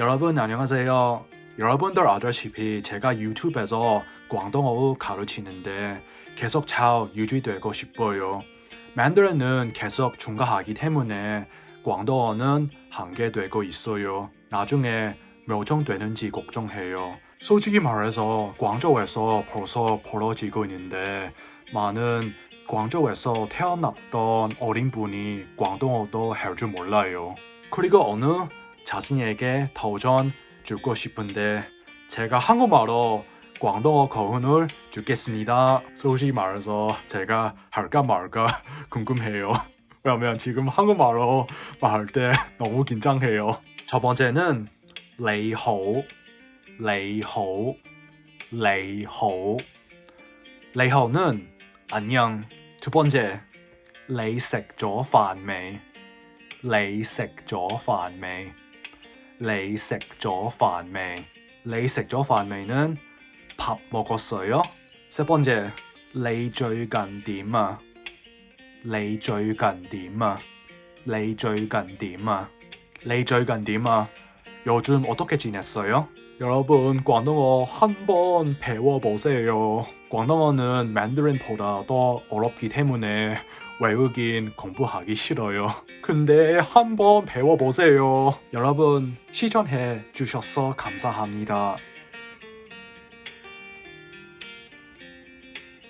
여러분 안녕하세요. 여러분들 아다시피 제가 유튜브에서 광동어 가르치는데 계속 잘 유지되고 싶어요. 만드는 계속 증가하기 때문에 광동어는 한계되고 있어요. 나중에 멸종되는지 걱정해요. 솔직히 말해서 광저우에서 벌써 벌어지고 있는데 많은 광저우에서 태어났던 어린 분이 광동어도 할 줄 몰라요. 그리고 어느 자신에게 도전 주고 싶은데 제가 한국말로 광동어 거훈을 주겠습니다. 솔직히 말해서 제가 할까 말까 궁금해요. 왜냐면 지금 한국말로 말할 때 너무 긴장해요. 첫 번째는 레이호, 레이호, 레이호. 레이호는 안녕. 두 번째, 레이색 조판메, 레이색 조판메. 你食咗飯未？你食咗飯未?는 밥 먹었어요? 세 번째, 你最近點啊？你最近點啊？你最近點啊？你最近點啊？ 요즘 어떻게 지냈어요? 여러분 광동어 한번 배워보세요. 광동어는 만다린보다 더 어렵기 때문에 외우긴 공부하기 싫어요. 근데 한번 배워보세요. 여러분 시청해 주셔서 감사합니다.